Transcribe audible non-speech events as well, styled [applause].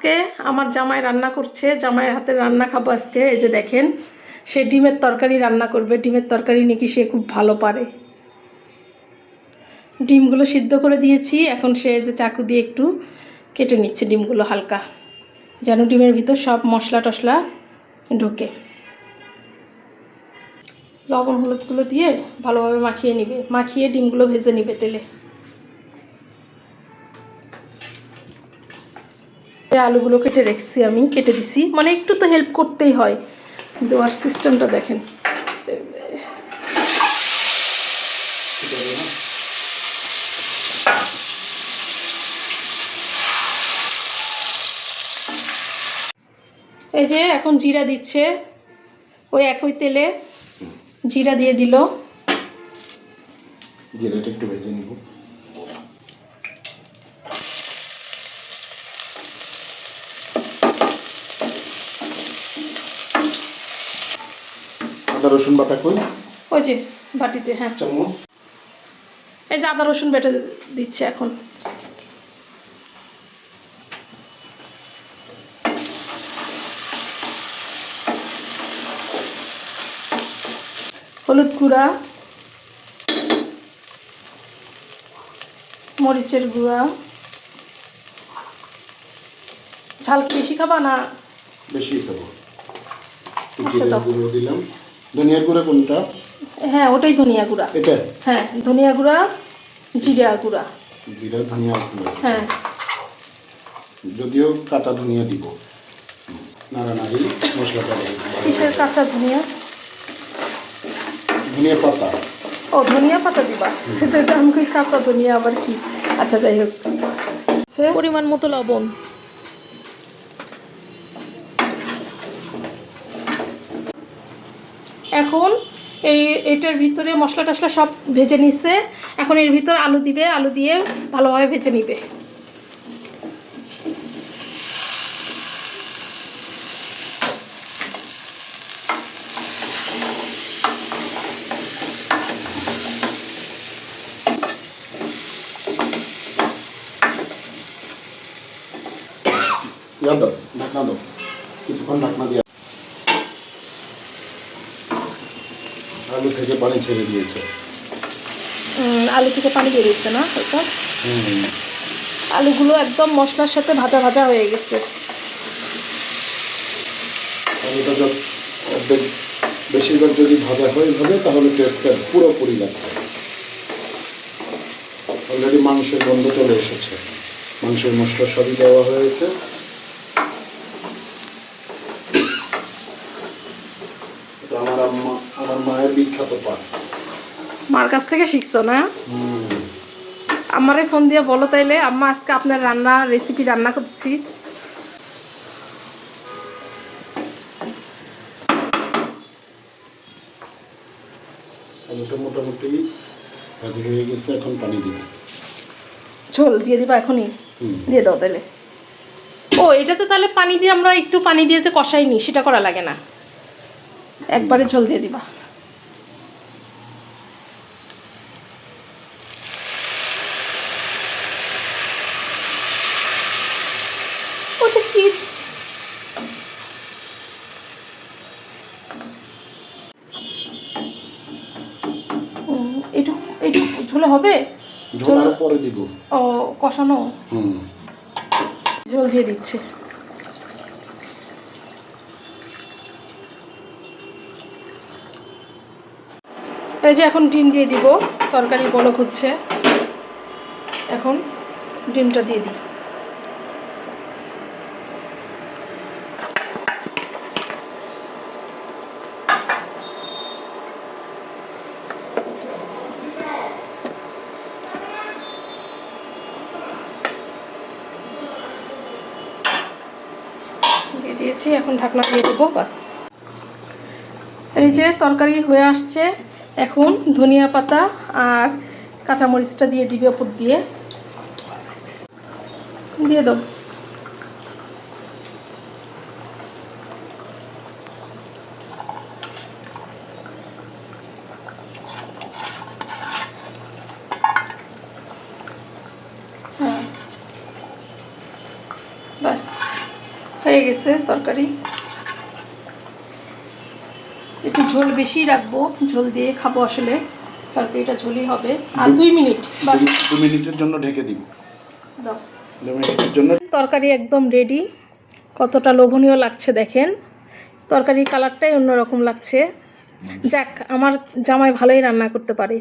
আজকে আমার জামাই রান্না করছে, জামাইয়ের হাতের রান্না খাব আজকে, এই যে দেখেন, সে ডিমের তরকারি রান্না করবে, ডিমের তরকারি নাকি সে খুব ভালো পারে। ডিমগুলো সিদ্ধ করে দিয়েছি, এখন সে যে চাকু দিয়ে একটু কেটে নিচ্ছে ডিমগুলো হালকা, যেন ডিমের ভিতর সব মশলা টশলা ঢোকে। লবণ হলুদগুলো দিয়ে ভালোভাবে মাখিয়ে নিবে, মাখিয়ে ডিমগুলো ভেজে নিবে তেলে। আলুগুলো কেটে রেখেছি আমি, কেটে দিছি। মানে একটু তো হেল্প করতেই হয়। দেওয়ার সিস্টেমটা দেখেন। এই যে এখন জিরা দিচ্ছে। ওই একই তেলে জিরা দিয়ে দিল। জিরাটা একটু ভেজে নিব। আদা রসুন বাটা কই? ওই যে বাটিতে হ্যাঁ। চামচ। এই যে আদা রসুন বেটে দিচ্ছে এখন। হলুদ গুঁড়া মরিচের গুঁড়া। ঝাল কি বেশি খাবা না বেশি। গুঁড়ো দিলাম। ধনিয়ার গুঁড়ো কোনটা? হ্যাঁ ওটাই ধনিয়া গুঁড়া এটা হ্যাঁ ধনিয়া গুঁড়া জিরা গুঁড়া। জিরা ধনিয়া গুঁড়ো। হ্যাঁ। যদিও কাঁচা ধনিয়া দিব। নাড়ানাড়ি মশলাটা। কিসের কাঁচা ধনিয়া? ধনিয়া পাতা। ও ধনিয়া পাতা দিবা? সেটা কই কাঁচা ধনিয়া আবার কি? আচ্ছা যাই হোক। পরিমাণ মতো লবণ। এখন এই এটার ভিতরে মশলা টশলা সব ভেজে নিচ্ছে এখন এর ভিতর আলু দিবে, আলু দিয়ে ভালোভাবে ভেজে নিবে। [coughs] দাও। কিছুক্ষণ ঢাকনা দিয়ে আলু থেকে পানি ছেড়ে দিয়েছে। আলু থেকে পানি বেরিয়েছে না ওটা আলুগুলো একদম মশলার সাথে ভাজা ভাজা হয়ে গেছে। আলুটা বেশিরভাগ যদি ভাজা হয়ে যাবে তাহলে টেস্টটা পুরোপুরি লাগবে। অলরেডি মাংসের গন্ধ চলে এসেছে। মাংসের মশলা সবই দেওয়া হয়েছে। আমার আম্মা আমার মায়ের বিখ্যাত মার কাছ থেকে শিখছো না? আমারে ফোন দিয়ে বলো তাইলে আম্মা আজকে আপনার রান্না রেসিপি রান্না করছি। আলুটা মোটামুটি ভাজি হয়ে গেছে এখন পানি দিব। ঝোল দিয়ে দিবা এখনই? দিয়ে দাও তাহলে ও এটা তো তাহলে পানি দিয়ে আমরা একটু পানি দিয়ে যে কষাইনি সেটা করা লাগে না। একবারে ঝোল দিয়ে দিবা। ওটা কি? ঝোলে হবে? ঝোল পরে দিব। ও কষানো? হুম। ঝোল দিয়ে দিচ্ছে। এই যে এখন ডিম দিয়ে দিব, তরকারি বলক হচ্ছে। এখন ডিমটা দিয়ে দিই। দিয়ে দিয়েছি, এখন ঢাকনা দিয়ে দেবো, বাস। এই যে তরকারি হয়ে আসছে। এখন ধনিয়া পাতা আর কাঁচামরিচটা দিয়ে দিবে ওপর দিয়ে। দিয়ে দাও। হ্যাঁ। বাস হয়ে গেছে তরকারি। ঝোল বেশি রাখব ঝোল দিয়ে খাব আসলে। তরকারিটা ঝোলই হবে। আর দুই মিনিট বাস। দু- দু মিনিটের জন্য ঢেকে দিব। দাও। দু মিনিটের জন্য। তরকারি একদম রেডি কতটা লোভনীয় লাগছে দেখেন। তরকারির কালারটাই অন্যরকম লাগছে। যাক আমার জামাই ভালোই রান্না করতে পারে।